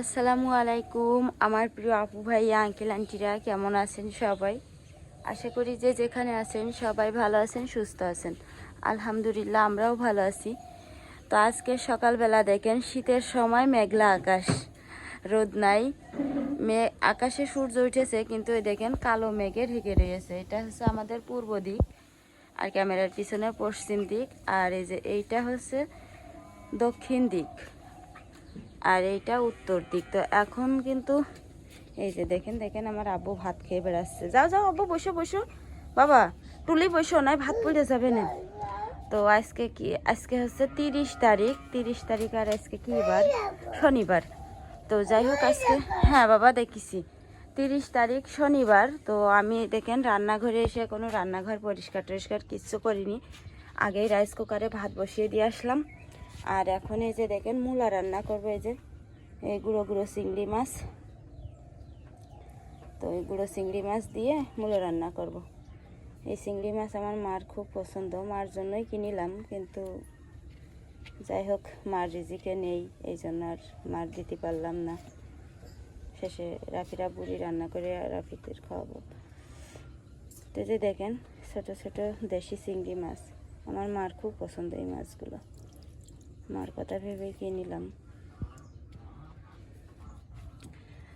আসসালামু আলাইকুম, আমার প্রিয় আপু ভাই আঙ্কেল আন্টিরা কেমন আছেন সবাই? আশা করি যে যেখানে আছেন সবাই ভালো আছেন, সুস্থ আছেন। আলহামদুলিল্লাহ, আমরাও ভালো আছি। তো আজকে সকালবেলা দেখেন, শীতের সময় মেঘলা আকাশ। রোদ নাই। মে, আকাশে সূর্য উঠেছে, কিন্তু দেখেন কালো মেঘে ঢেকে রয়েছে। এটা হচ্ছে আমাদের পূর্ব দিক আর ক্যামেরার পিছনে পশ্চিম দিক। আর এই যে এইটা হচ্ছে দক্ষিণ দিক। আর এইটা উত্তর দিক। তো এখন কিন্তু এই যে দেখেন দেখেন আমার আব্বু ভাত খেয়ে বেড়াচ্ছে। যাও যাও আব্বু, বসো বসো। বাবা, টুলি বসো, নয় ভাত পড়ে যাবে না। তো আজকে কি, আজকে হচ্ছে তিরিশ তারিখ তিরিশ তারিখ আর আজকে কি বার শনিবার। তো যাই হোক, আজকে হ্যাঁ বাবা, দেখিছি। তিরিশ তারিখ শনিবার। তো আমি দেখেন, রান্নাঘরে এসে কোনো রান্নাঘর পরিষ্কার টরিষ্কার কিচ্ছু করিনি। আগেই রাইস কুকারে ভাত বসিয়ে দিয়ে আসলাম। আর এখন এই যে দেখেন, মূলা রান্না করব এই যে। এই গুঁড়ো গুঁড়ো চিংড়ি মাছ। তো এই গুঁড়ো চিংড়ি মাছ দিয়ে মূলো রান্না করব। এই চিংড়ি মাছ আমার মার খুব পছন্দ, মার জন্যই কিনিলাম, কিন্তু যাই হোক, মার রিজিকে নেই, এই জন্য আর মার দিতে পারলাম না। শেষে রাফিরা বুড়ি রান্না করে রাফিদের খাওয়াবো। তো যে দেখেন, ছোট ছোট দেশি চিংড়ি মাছ। আমার মার খুব পছন্দ এই মাছগুলো। মার কথা ভেবে কিনিলাম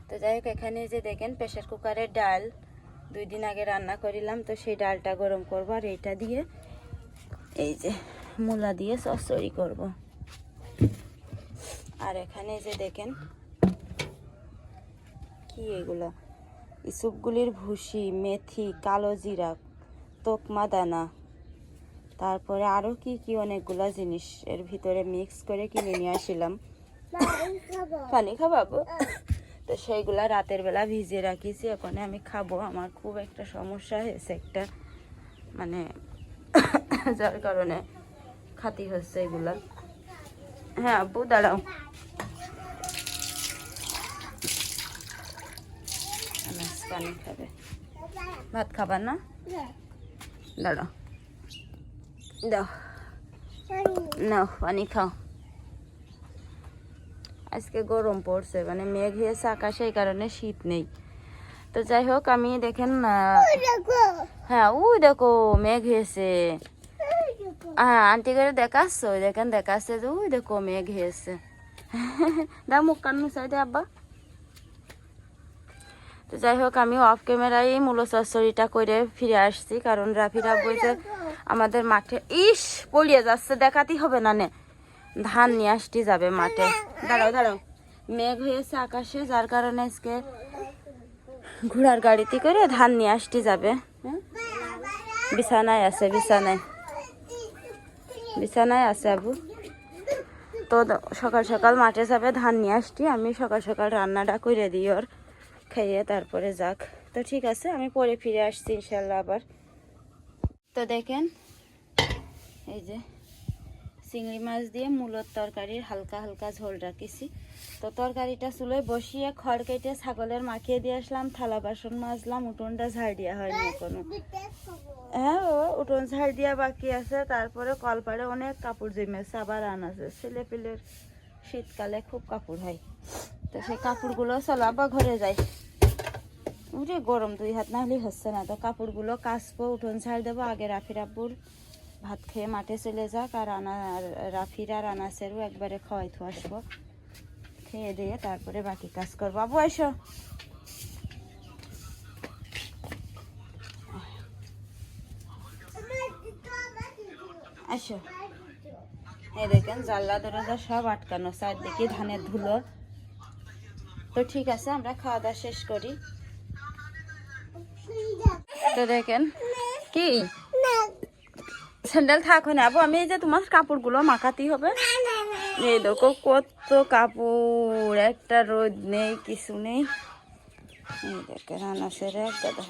তো যাই হোক, এখানে যে দেখেন প্রেশার কুকারের ডাল দুই দিন আগে রান্না করিলাম, তো সেই ডালটা গরম করব আর এইটা দিয়ে এই যে মূলা দিয়ে চচ্চড়ি করব। আর এখানে যে দেখেন, কি এগুলো? ইসুপগুলির ভুসি, মেথি, কালো জিরা, তোকমা দানা তারপরে আরও কি কি অনেকগুলা জিনিস এর ভিতরে মিক্স করে কিনে নিয়ে আসিলাম। পানি খাবাবো তো সেইগুলা রাতের বেলা ভিজিয়ে রাখিছি ওখানে আমি খাব। আমার খুব একটা সমস্যা হয়েছে একটা মানে যার কারণে খাতি হচ্ছে এগুলা। হ্যাঁ আব্বু দাঁড়াও। পানি খাবে ভাত খাবার না। দাঁড়াও। দাও। নাও, পানি খাও। আজকে গরম পড়ছে মানে মেঘ হয়েছে আকাশে, এই কারণে শীত নেই। তো যাই হোক, আমি দেখেন হ্যাঁ ওই দেখো, মেঘ হয়েছে। হ্যাঁ আন্টি করে দেখাচ্ছ দেখেন, দেখাচ্ছে যে, ওই দেখো, মেঘ হয়েছে। দাও, মুখ কান কান্নু সাইডে আব্বা। তো যাই হোক, আমি অফ ক্যামেরায় মূল চচ্চড়িটা করে ফিরে আসছি, কারণ রাফিরা বলছে আমাদের মাঠে। ইস, পড়িয়ে যাচ্ছে, দেখাতেই হবে না নে। ধান নিয়ে আসতে যাবে মাঠে। দাঁড়াও দাঁড়াও। মেঘ হয়েছে আকাশে, যার কারণে আজকে ঘোড়ার গাড়িতে করে ধান নিয়ে আসতে যাবে। হ্যাঁ? বিছানায় আছে, বিছানায়। বিছানায় আছে আবু। তো সকাল সকাল মাঠে যাবে ধান নিয়ে আসছি আমি সকাল সকাল রান্নাটা করে দিই ওর। খাইয়ে তারপরে যাক। তো ঠিক আছে, আমি পরে ফিরে আসছি ইনশাল্লাহ আবার। তো দেখেন, এই যে চিংড়ি মাছ দিয়ে মূলত তরকারির হালকা হালকা ঝোল রাখিছি। তো তরকারিটা চুলোয় বসিয়ে খড় কেটে ছাগলের মাখিয়ে দিয়ে আসলাম, থালা বাসন মাজলাম, উঠোনটা ঝাড় দেওয়া হয়নি কোনো হ্যাঁ ও, উঠোন ঝাড় দেওয়া বাকি আছে, তারপরে কলপাড়ে অনেক কাপড় জমেছে, আবার আনাছে ছেলে পেলের শীতকালে খুব কাপড় হয়। তো সেই কাপড়গুলো চলো আবার ঘরে যাই। উঠে গরম দুই হাত না হলেই হচ্ছে না। তো কাপড়গুলো কাচবো, উঠোন ছাড় দেবো, আগে রাফি রাব্বুর ভাত খেয়ে মাঠে চলে যাক আর আনা রাফির আর আনাসেরও একবারে খাওয়াই থু আসব। খেয়ে দিয়ে তারপরে বাকি কাজ করব। আবু এসো। আসো এই দেখেন, জানলা, দরজা সব আটকানো, চারদিকে ধানের ধুলো। তো ঠিক আছে, আমরা খাওয়া দাওয়া শেষ করি। তো দেখেন। কি? স্যান্ডেল থাকো না আবু আমি এই যে তোমার কাপড়গুলো মাখাতেই হবে। এই দেখো কত কাপড়। একটা রোদ নেই কিছু নেই। এই দেখে দাদা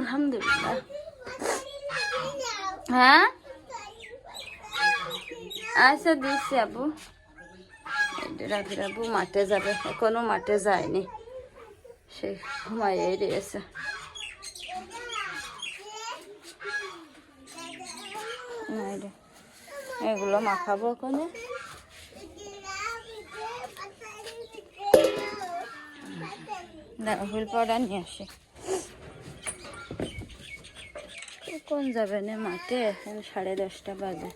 আলহামদুলিল্লাহ। হ্যাঁ? আচ্ছা দিচ্ছি আবু। রাখি রাবু, মাঠে যাবে। এখনও মাঠে যায়নি। সে ঘুমাইয়ে রে এগুলো মাখাবো ওখানে। হুইল পাউডার নিয়ে আসি। কোন যাবে না মাঠে? সাড়ে দশটা বাজে।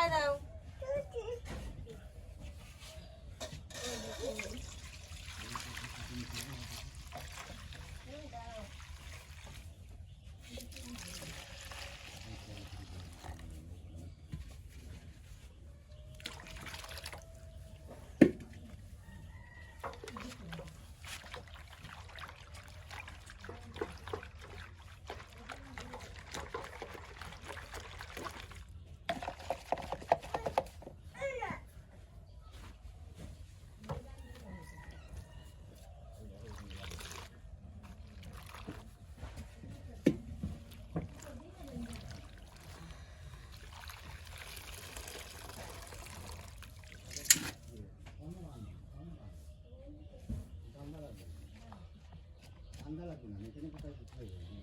Bye, though. Anda que estar su.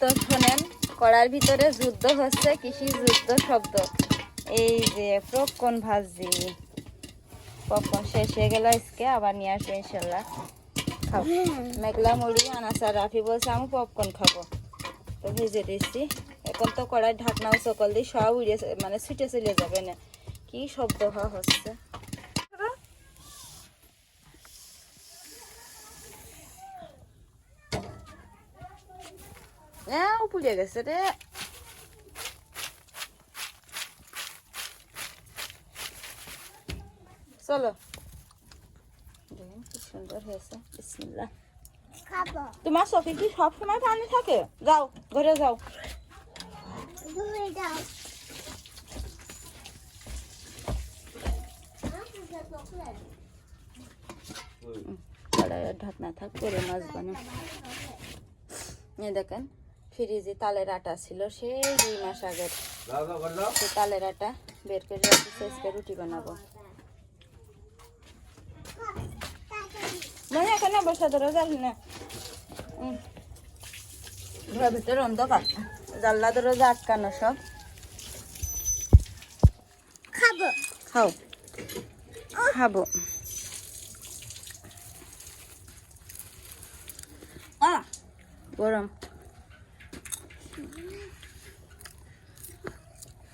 তো শোনেন, কড়ার ভিতরে যুদ্ধ হচ্ছে কৃষি যুদ্ধ শব্দ। এই যে পপকর্ন ভাজি? পপকর্ন শেষ হয়ে গেল আজকে, আবার নিয়ে আসব ইনশাল্লাহ। খাও। মেঘলা মুড়ি আনাসার রাফি বলছে, আমি পপকর্ন খাব। তো ভেজে দিচ্ছি এখন তো কড়াই ঢাকনাও সকল দিয়ে সব উড়িয়ে মানে ছুটে চলে যাবে না। কি শব্দ হওয়া হচ্ছে? হ্যাঁ পুড়ে গেছে রে চলো কি সুন্দর হয়েছে বিসমিল্লাহ খাব তোমার চোখে কি সব সময় পানি থাকে যাও ঘরে যাও ঢাকনা থাক করে মাছ বানো দেখেন ফ্রিজে তালের আটা ছিল সেই দুই মাস আগের সে তালের আটা বের করে রাখি আজকে রুটি বানাবো। মানে এখানে বসে ধরো জাল না। ঘরের ভিতরে অন্ধকার জানলা ধরো যে আটকানো সব। খাব। খাও। খাব। আহ গরম।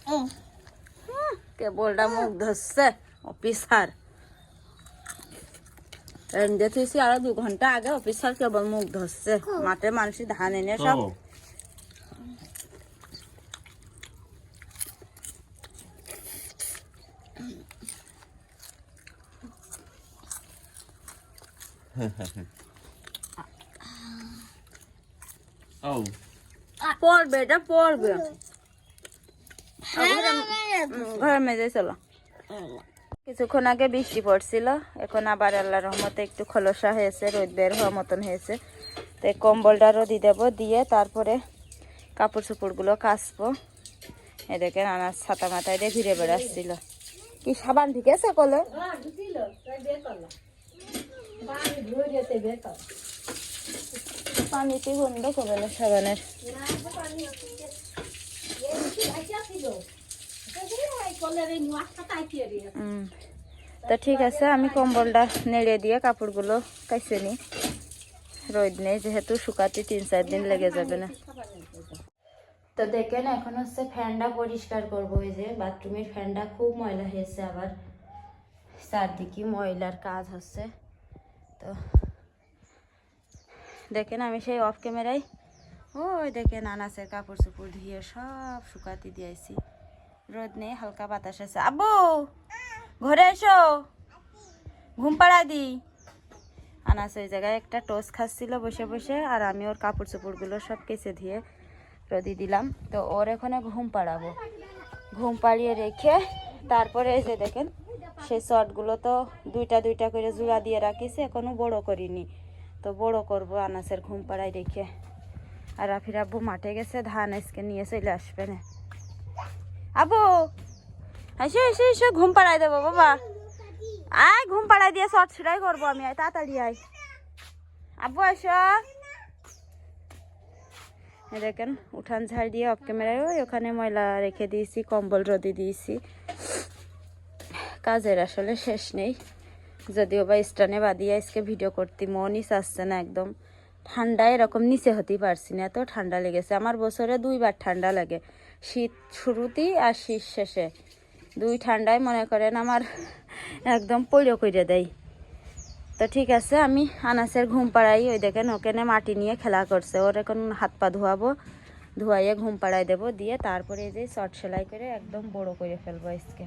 উম, কেবলটা মুখ ধরছে অফিসার রেঞ্জে থুইছি আরও দু ঘণ্টা আগে অফিসার কেবল মুখ ধরছে মাঠে মানুষ ধান এনে সব Oh. পড়বে এটা পড়বে হ্যাঁ, ঘরের মেঝে চলো। কিছুক্ষণ আগে বৃষ্টি পড়ছিল, এখন আবার আল্লাহ রহমতে একটু খোলসা হয়েছে, রোদ বের হওয়ার মতন হয়েছে। তো কম্বলটা রোদি দেব, দিয়ে তারপরে কাপড় চোপড়গুলো কাচবো এদিকে নানা ছাতা মাথায় দিয়ে ঘুরে বেড়াচ্ছিল। কি সাবান ঠিক আছে কলে? পানিতে গন্ধ করবে না সাবানের। তো ঠিক আছে, আমি কম্বলটা নেড়ে দিয়ে কাপড়গুলো কাইছে নি। রোদ নেই, যেহেতু শুকাতে তিন চার দিন লেগে যাবে না। তো দেখেন, এখন হচ্ছে ফ্যানটা পরিষ্কার করব ওই যে, বাথরুমের ফ্যানটা খুব ময়লা হয়েছে আবার। চারদিকে ময়লার কাজ হচ্ছে। তো দেখেন, আমি সেই অফ ক্যামেরায় ওই দেখেন আনাসের কাপড় চোপড় ধুয়ে সব শুকাতে দিয়েছি। রোদ নেই, হালকা বাতাস আছে। আব্বু, ঘরে এসো। ঘুম পাড়া দি। আনাস ওই জায়গায় একটা টোস খাচ্ছিল বসে বসে, আর আমি ওর কাপড় চোপড়গুলো সব কেচে ধুয়ে রোদি দিলাম। তো ওর এখানে ঘুম পাড়াবো। ঘুম পাড়িয়ে রেখে তারপরে এই যে দেখেন, সেই শর্টগুলো তো দুইটা দুইটা করে জোড়া দিয়ে রাখিছি, এখনও বড় করিনি। তো বড় করব আনাসের ঘুম পাড়ায় রেখে। আর রাফির আব্বু মাঠে গেছে, ধান আজকে নিয়ে চলে আসবে না। আব্বু, এসো, এসে, এসো, ঘুম পাড়াই দেবো, বাবা। আয়, ঘুম পাড়াই দিয়ে শর্ট সেটাই করব আমি, আয়, তাড়াতাড়ি আয়। আব্বু, এসো। দেখেন, উঠান ঝাড় দিয়ে অফ ক্যামেরায় ওই ওখানে ময়লা রেখে দিয়েছি, কম্বল রদি দিয়েছি। কাজের আসলে শেষ নেই। যদিও বা স্টানে বাদিয়ে আজকে ভিডিও করতে মনই চাচ্ছে না একদম। ঠান্ডা এরকম নিচে হতেই পারছি না, এত ঠান্ডা লেগেছে। আমার বছরে দুইবার ঠান্ডা লাগে, শীত শুরুতেই আর শীত শেষে। দুই ঠান্ডায় মনে করেন আমার একদম পৈরো করে দেয়। তো ঠিক আছে, আমি আনাসের ঘুম পাড়াই, ওই দেখেন ওখানে মাটি নিয়ে খেলা করছে। ওর এখন হাত পা ধোয়াবো, ধোয়াইয়ে ঘুম পাড়াই দেবো, দিয়ে তারপরে এই যে শর্ট সেলাই করে একদম বড় করে ফেলব আজকে।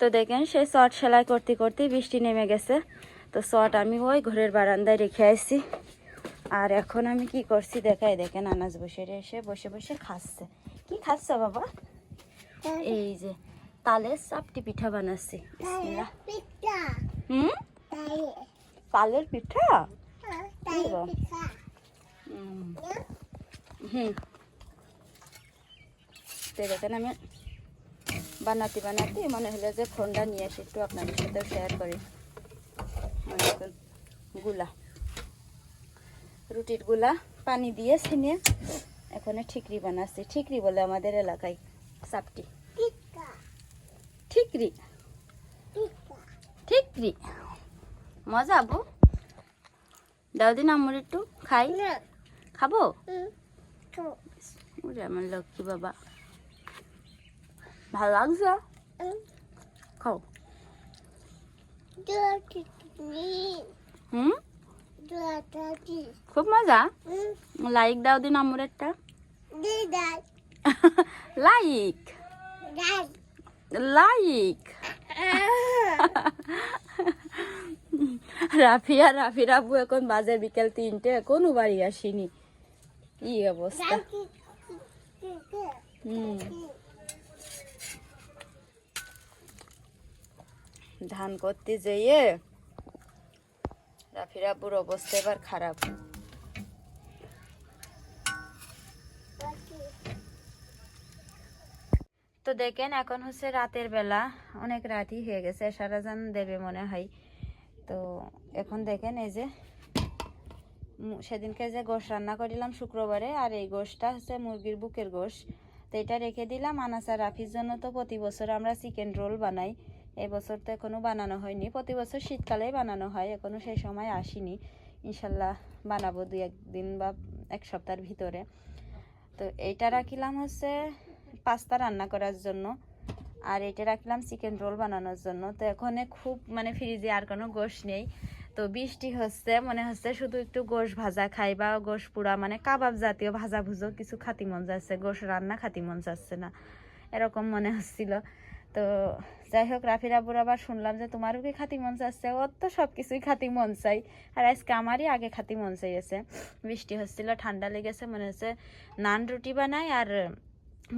তো দেখেন সেই শর্ট সেলাই করতে করতে বৃষ্টি নেমে গেছে। তো শট আমি ওই ঘরের বারান্দায় রেখে আসছি আর এখন আমি কি করছি দেখাই, দেখেন আনাজ বসে এসে বসে বসে খাচ্ছে। কি খাচ্ছ বাবা? এই যে তালের চাপটি পিঠা বানাচ্ছি। হুম? তালের পিঠা? হুম। দেখেন আমি বানাতে বানাতে মনে হলো যে ফোনটা নিয়ে আসি, একটু আপনাদের সাথে শেয়ার করি। মনে করুনগুলা। রুটিরগুলা পানি দিয়ে ছিনে এখানে ঠিকরি বানাচ্ছি। ঠিকরি বলে আমাদের এলাকায় সাপটি ঠিকরি? ঠিকরি? মজা আবু দাও দিন আমার একটু খাই। খাব? ওরে আমার লক্ষ্মী বাবা। ভালো লাগছে? খাও। হুম? খুব মজা? লাইক দাও দিন আমার একটা। লাইক লাইক রাফিয়া রাফির আব্বু এখন বাজে বিকেল তিনটে এখনও বাড়ি আসিনি। কি অবস্থা? হুম। ধান করতে যেয়ে রাফির অবস্থা এবার খারাপ। তো দেখেন, এখন হচ্ছে রাতের বেলা। অনেক রাতই হয়ে গেছে সারাজান দেবে মনে হয়। তো এখন দেখেন এই যে সেদিনকে যে গোশ রান্না করিলাম শুক্রবারে, আর এই গোশটা হচ্ছে মুরগির বুকের গোশ। তো এটা রেখে দিলাম। আনাসা রাফির জন্য তো প্রতি বছর আমরা চিকেন রোল বানাই। এই বছর তো এখনও বানানো হয়নি। প্রতি বছর শীতকালেই বানানো হয়, এখনও সেই সময় আসিনি। ইনশাল্লাহ বানাবো দুই একদিন বা এক সপ্তাহের ভিতরে। তো এইটা রাখিলাম হচ্ছে পাস্তা রান্না করার জন্য। আর এটা রাখলাম চিকেন রোল বানানোর জন্য। তো এখন খুব মানে ফ্রিজে আর কোনো গোশ নেই। তো বৃষ্টি হচ্ছে, মনে হচ্ছে শুধু একটু গোশ ভাজা খাই বা গোশ পুরা মানে কাবাব জাতীয় ভাজা ভুজো কিছু খাতি মন যাচ্ছে, গোশ রান্না খাতি মন যাচ্ছে না। এরকম মনে হচ্ছিল। তো যাই হোক, রাফির আব্বুর আবার শুনলাম যে তোমারও কি খাতি মন চাচ্ছে ওর তো সব কিছুই খাতি মন চাই। আর আজকে আমারই আগে খাতি মন চাইছে বৃষ্টি হচ্ছিল, ঠান্ডা লেগেছে, মনে হচ্ছে নান রুটি বানাই আর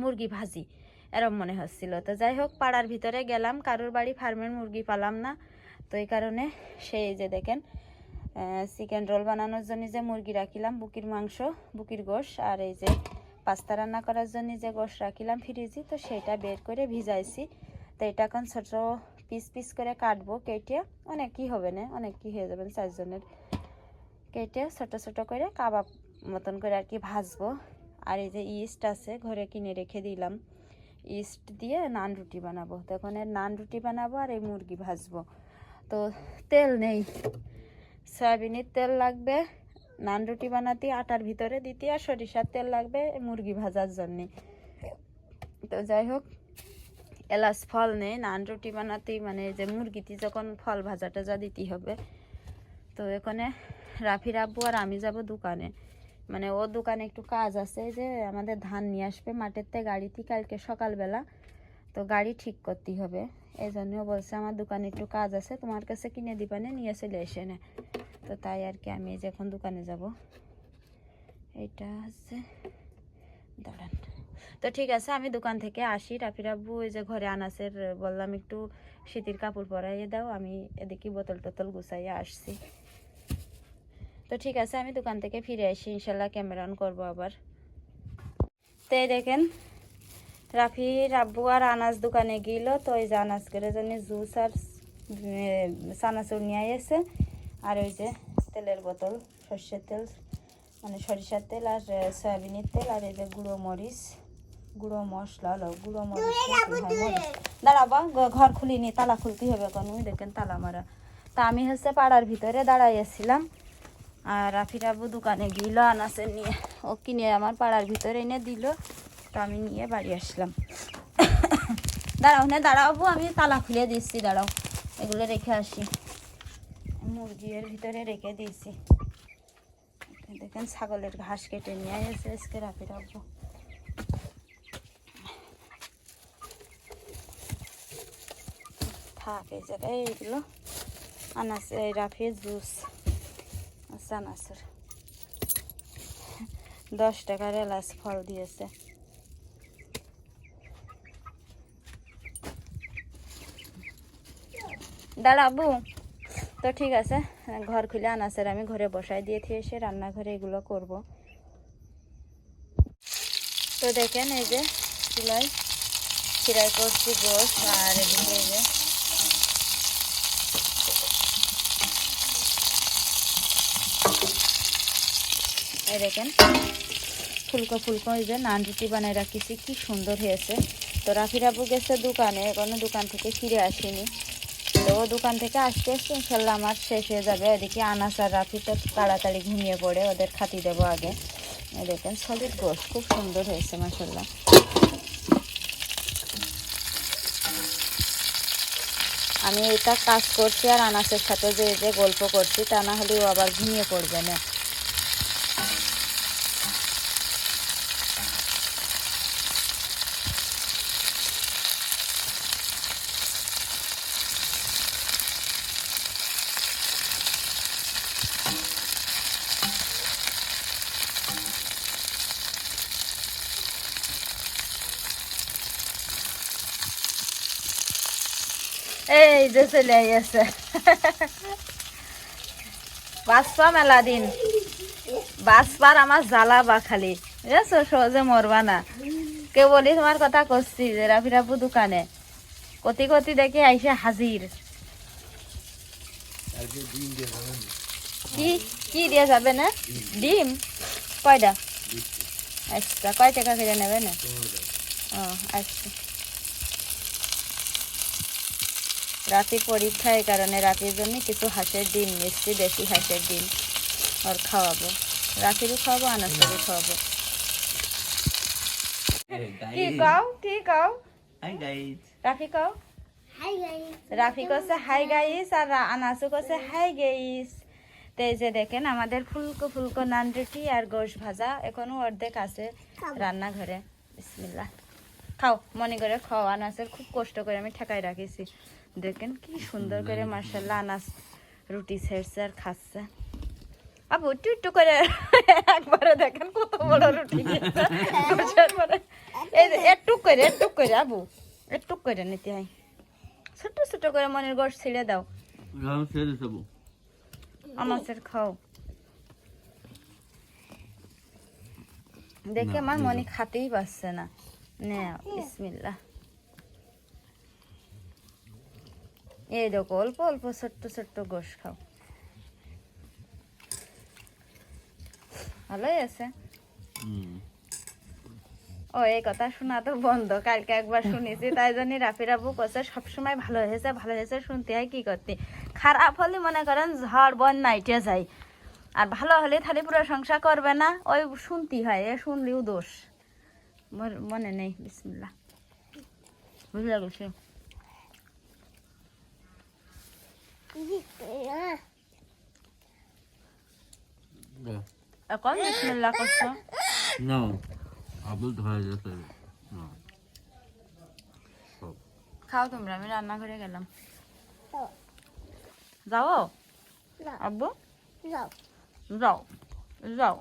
মুরগি ভাজি, এরম মনে হচ্ছিল। তো যাই হোক, পাড়ার ভিতরে গেলাম, কারোর বাড়ি ফার্মের মুরগি পালাম না। তো এই কারণে সেই যে দেখেন চিকেন রোল বানানোর জন্য যে মুরগি রাখিলাম, বুকির মাংস, বুকির গোশ, আর এই যে পাস্তা রান্না করার জন্য যে গোশ রাখিলাম ফ্রিজে তো সেটা বের করে ভিজাইছি। তো এটা এখন ছোট পিস পিস করে কাটবো, কেটে অনেক কি হবে না, অনেক কি হয়ে যাবেন চারজনের কেটে ছোট ছোট করে কাবাব মতন করে আর কি ভাজবো। আর এই যে ইস্ট আছে, ঘরে কিনে রেখে দিলাম। ইস্ট দিয়ে নান রুটি বানাবো। তখন এর নান রুটি বানাবো আর এই মুরগি ভাজবো। তো তেল নেই। সয়াবিনের তেল লাগবে, নান রুটি বানাতে আটার ভিতরে দিতে আর সরিষার তেল লাগবে মুরগি ভাজার জন্যে। তো যাই হোক এলাচ ফল নেই নান রুটি বানাতেই মানে যে মুরগিতে যখন ফল ভাজা টাজা দিতে হবে। তো এখানে রাফির আব্বু আর আমি যাব দোকানে। মানে ও দোকানে একটু কাজ আছে যে আমাদের ধান নিয়ে আসবে মাঠের থেকে গাড়িতে কালকে সকালবেলা। তো গাড়ি ঠিক করতে হবে। এই জন্যও বলছে আমার দোকানে একটু কাজ আছে, তোমার কাছে কিনে দিবানে নিয়ে চলে এসে নে। তো তাই আর কি আমি যে এখন দোকানে যাব। এটা হচ্ছে, দাঁড়ান। তো ঠিক আছে, আমি দোকান থেকে আসি। রাফির আব্বু ওই যে ঘরে আনাসের, বললাম একটু শীতের কাপড় পরাইয়ে দাও, আমি এদিকে বোতল টোতল গুছাইয়ে আসছি। তো ঠিক আছে, আমি দোকান থেকে ফিরে আসি, ইনশাল্লাহ ক্যামেরা অন করব আবার। তো এই দেখেন, রাফির আব্বু আর আনাজ দোকানে গেল, তো ওই যে আনাজ করে জন্য জুস আর চানাচুর নিয়ে এসে আর ওই যে তেলের বোতল, সর্ষের তেল মানে সরিষার তেল আর সয়াবিনের তেল আর এই যে গুঁড়ো মরিচ। গুঁড়ো মশলা হলো গুঁড়ো কি হয়, মরিচ। দাঁড়াবা ঘর খুলিনি তালা খুলতে হবে কোন দেখেন তালা মারা। তা আমি হচ্ছে পাড়ার ভিতরে দাঁড়াইয়াছিলাম আর রাফির আবু দোকানে গিল আনাসে নিয়ে। ও কিনে আমার পাড়ার ভিতরে এনে দিল। তো আমি নিয়ে বাড়ি আসলাম। দাঁড়াও না দাঁড়াবো আমি তালা খুলে দিচ্ছি দাঁড়াও। এগুলো রেখে আসি। মুরগি এর ভিতরে রেখে দিয়েছি। দেখেন ছাগলের ঘাস কেটে নিয়ে এসে আজকে আব্বু। থাক এই জায়গায় আনাস এই রাফির জুস আনাসের দশ টাকার এলাচ ফল দিয়েছে দাঁড়াবু তো ঠিক আছে, ঘর খুলে আনাসের আমি ঘরে বসাই দিয়ে দিয়ে এসে রান্নাঘরে এগুলো করব। তো দেখেন এই যে চুলাই চিরাই করছি গোস আর এদিকে এই যে এই দেখেন। ফুলকো ফুলকো এই যে নান রুটি বানাই রাখিছি, কি সুন্দর হয়েছে। তো রাফি রাবু গেছে দোকানে এখনও দোকান থেকে ফিরে আসেনি। তো দোকান থেকে আসতে আসতে ইনশাল্লাহ আমার শেষ হয়ে যাবে। এদিকে আনাস আর রাফি তো তাড়াতাড়ি ঘুমিয়ে পড়ে, ওদের খাতি দেবো আগে। দেখেন সলিড গোস খুব সুন্দর হয়েছে মাসাল্লাহ আমি এটা কাজ করছি আর আনাসের সাথে যে যে গল্প করছি, তা না হলে ও আবার ঘুমিয়ে পড়বে না। এই যে চলে গেছে। বাঁচপা মেলা দিন বাঁচপার আমার জ্বালা বা খালি। বুঝেছ সহজে মরবা না। কে বলি তোমার কথা করছি যে রাফি রাফু দোকানে। কতি কতি দেখে আইসে হাজির কি কি দিয়ে যাবে না? ডিম? কয়টা আচ্ছা কয় টাকা করে নেবে না? ও আচ্ছা। রাতে পরীক্ষা এই কারণে রাতের জন্য কিছু হাঁসের ডিম মিষ্টি দেশি হাঁসের ডিম ওর খাওয়াবো। রাতেরও খাওয়াবো আনাসেরও খাওয়াবো। কি কাও কি কাও রাফি কাও হাই গাইস রাফি কছে হাই গাইস আর আনাসু কছে হাই গাইস তো এই যে দেখেন আমাদের ফুলকো ফুলকো নান রুটি আর গোশ ভাজা এখনও অর্ধেক আছে রান্নাঘরে। বিসমিল্লাহ। খাও মনে করে খাও আনাসের খুব কষ্ট করে আমি ঠেকাই রাখিছি। দেখেন কি সুন্দর করে মার্শাল্লাহ আনাস রুটি ছেড়ছে আর খাচ্ছে। আবু একটু একটু করে একবারে দেখেন কত বড় রুটি একটু করে একটু করে আবু একটু করে নিতে হয় ছোট ছোট করে মনের গোশ ছিঁড়ে দাও। fazer আমাদের খাও। দেখে আমার মনে খাতেই পারছে না। নে বিসমিল্লা এই দেখো অল্প অল্প ছোট্ট ছোট্ট গোশ খাও। ভালোই আছে। ও এই কথা শোনা তো বন্ধ কালকে একবার শুনেছি তাই জন্য রাফির আবু কছে সবসময় ভালো হয়েছে ভালো হয়েছে শুনতে হয় কি করতে। খারাপ হলে মনে করেন ঝড় বন্যা ইটে যায়। আর ভালো হলে তাহলে পুরো সংসার করবে না ওই শুনতে হয় এ শুনলেও দোষ। মনে নেই বিসমিল্লা বুঝলে গেছে এখন বিসমিল্লা করছ না আবুল ধরে যেতে না। খাও তোমরা আমি রান্না করে গেলাম। যাও? আব্বু? যাও যাও।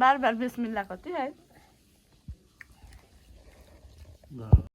বারবার বিসমিল্লা করতে হয়।